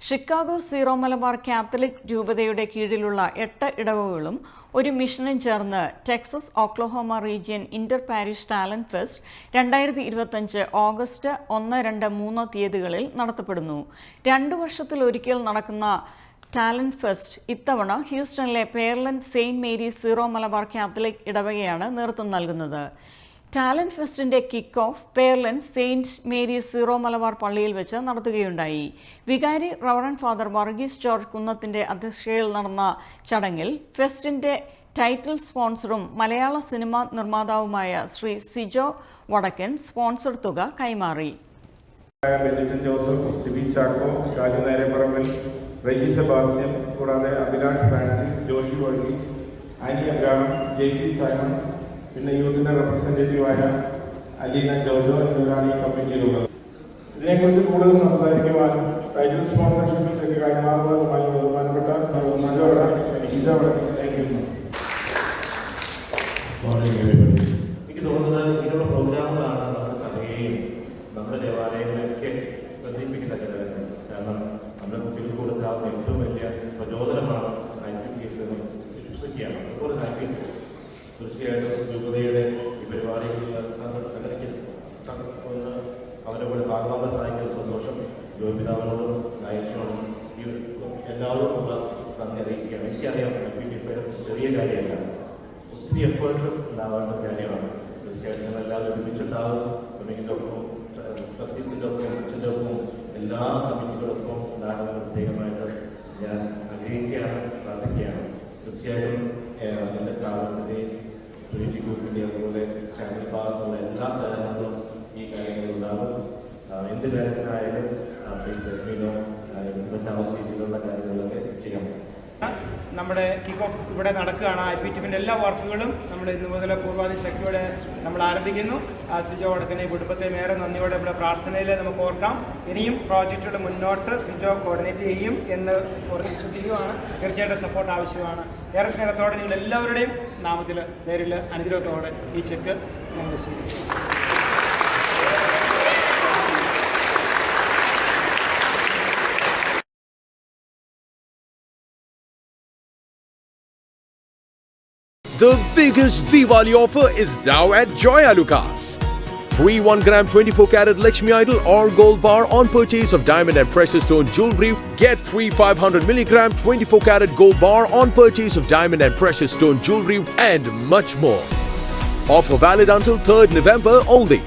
Chicago zero Malabar Catholic രൂപതയുടെ കീഴിലുള്ള എട്ട് ഇടവകളും ഒരു മിഷനും ചേർന്ന് Texas Oklahoma region inter parish talent fest രണ്ടായിരത്തി ഇരുപത്തഞ്ച് ഓഗസ്റ്റ് ഒന്ന് രണ്ട് മൂന്ന് തീയതികളിൽ നടത്തപ്പെടുന്നു. രണ്ടു വർഷത്തിൽ ഒരിക്കൽ നടക്കുന്ന ടാലന്റ് ഫെസ്റ്റ് ഇത്തവണ ഹ്യൂസ്റ്റണിലെ Pearland saint Mary Syro Malabar Catholic ഇടവകയാണ് നേതൃത്വം നൽകുന്നത്. Talent ഫെസ്റ്റിന്റെ kick off Pearland saint Mary's Syro Malabar പള്ളിയിൽ വെച്ച് നടത്തുകയുണ്ടായി. വികാരി റവറൻ ഫാദർ വർഗീസ് ജോർജ് കുന്നത്തിന്റെ അധ്യക്ഷതയിൽ നടന്ന ചടങ്ങിൽ ഫെസ്റ്റിന്റെ ടൈറ്റിൽ സ്പോൺസറും മലയാള സിനിമാ നിർമ്മാതാവുമായ ശ്രീ സിജോ വടക്കൻ സ്പോൺസർ തുക കൈമാറി. ജോസഫ് സിബി ചാക്കോ റെജി സെബാസ്റ്റ്യൻ കൂടാതെ അഭിലാഷ് ഫ്രാൻസിസ് ജോഷി വർഗീസ് ആനി അബ്രാം ജെയ്സി സൈമൺ പിന്നെ യൂത്തിന്റെ റെപ്രസെന്റേറ്റീവായ അലീന ജോജോ എന്നിവരാണ് ഈ കമ്മിറ്റിയിലുള്ളത് ഇതിനെക്കുറിച്ച് കൂടുതൽ സംസാരിക്കുവാനും ടൈറ്റിൽ സ്പോൺസർഷിപ്പിൽ കൈമാറുന്നതുമായി ബഹുമാനപ്പെട്ട സജോടെ ക്ഷണിക്കുന്നവരെ ക്ഷണിക്കുന്നു എനിക്ക് തോന്നുന്നത് ഇങ്ങനെയുള്ള പ്രോഗ്രാമുകളാണ് നമ്മുടെ സഭയെയും നമ്മുടെ ദേവാലയങ്ങളെയൊക്കെ ബന്ധിപ്പിക്കുന്ന ഘടകങ്ങൾ കാരണം നമ്മുടെ കുട്ടികൾക്ക് കൊടുക്കാവുന്ന ഏറ്റവും വലിയ പ്രചോദനമാണ് ഐ പി എഫ് എന്ന് വിശ്വസിക്കുകയാണ് അതുപോലെ ഐ പി എസ് തീർച്ചയായിട്ടും രൂപതയുടെ ഈ പരിപാടിയിൽ സംഘടിക്ക് ഒന്ന് അവരെ കൂടെ ഭാഗമാകാൻ സഹായിക്കുന്ന സന്തോഷം ജോപിതാവിനോടും നായകനോടും ഈ എല്ലാവരോടുമുള്ള നന്ദി അറിയിക്കുകയാണ്. എനിക്കറിയാം ചെറിയ കാര്യമല്ല. ഒത്തിരി എഫേർട്ട് ഉണ്ടാവേണ്ട കാര്യമാണ്. തീർച്ചയായിട്ടും ഞങ്ങൾ എല്ലാവരും ഒരുമിച്ചുണ്ടാകും. കമ്മിറ്റിന്റെ ഒപ്പം ട്രസ്റ്റീസിന്റെ ഒപ്പം എല്ലാ കമ്മിറ്റികളൊപ്പം ഉണ്ടാകുന്ന പ്രത്യേകമായിട്ട് ഞാൻ ആഗ്രഹിക്കുകയാണ് പ്രാർത്ഥിക്കുകയാണ്. തീർച്ചയായിട്ടും എന്റെ സ്ഥാപനത്തിന്റെയും ട്വന്റി ഗ്രൂപ്പിന്റെ അതുപോലെ ചാനൽ ഭാഗത്തുള്ള എല്ലാ സ്ഥലങ്ങളിലും ഈ കാര്യങ്ങൾ ഉണ്ടാകും. എന്ത് കാര്യത്തിനായാലും പ്ലീസ് നമ്മുടെ കിക്ക് ഓഫ് ഇവിടെ നടക്കുകയാണ്. ഐ പി ടിഫിന്റെ എല്ലാ വർക്കുകളും നമ്മൾ ഇന്ന് മുതൽ പൂർവാധി ശക്തിയോടെ നമ്മൾ ആരംഭിക്കുന്നു. ആ സിജോ വടക്കനെ കുടുംബത്തെയും ഏറെ നന്ദിയോടെ ഇവിടെ പ്രാർത്ഥനയിൽ നമുക്ക് ഓർക്കാം. ഇനിയും പ്രോജക്റ്റുകൾ മുന്നോട്ട് സിജോ കോർഡിനേറ്റ് ചെയ്യും എന്ന് വിശ്വസിക്കുകയാണ് തീർച്ചയായിട്ടും സപ്പോർട്ട് ആവശ്യമാണ്. ഏറെ സ്നേഹത്തോടെ നിങ്ങൾ എല്ലാവരുടെയും നാമത്തിൽ നേരിൽ അനുഗ്രഹത്തോടെ ഈ ചെക്ക് നമ്മൾ സ്വീകരിക്കും The biggest Diwali offer is now at Joy Alucas. Free 1 gram 24 karat Lakshmi Idol or gold bar on purchase of diamond and precious stone jewelry. Get free 500 milligram 24 karat gold bar on purchase of diamond and precious stone jewelry and much more. Offer valid until 3rd November only.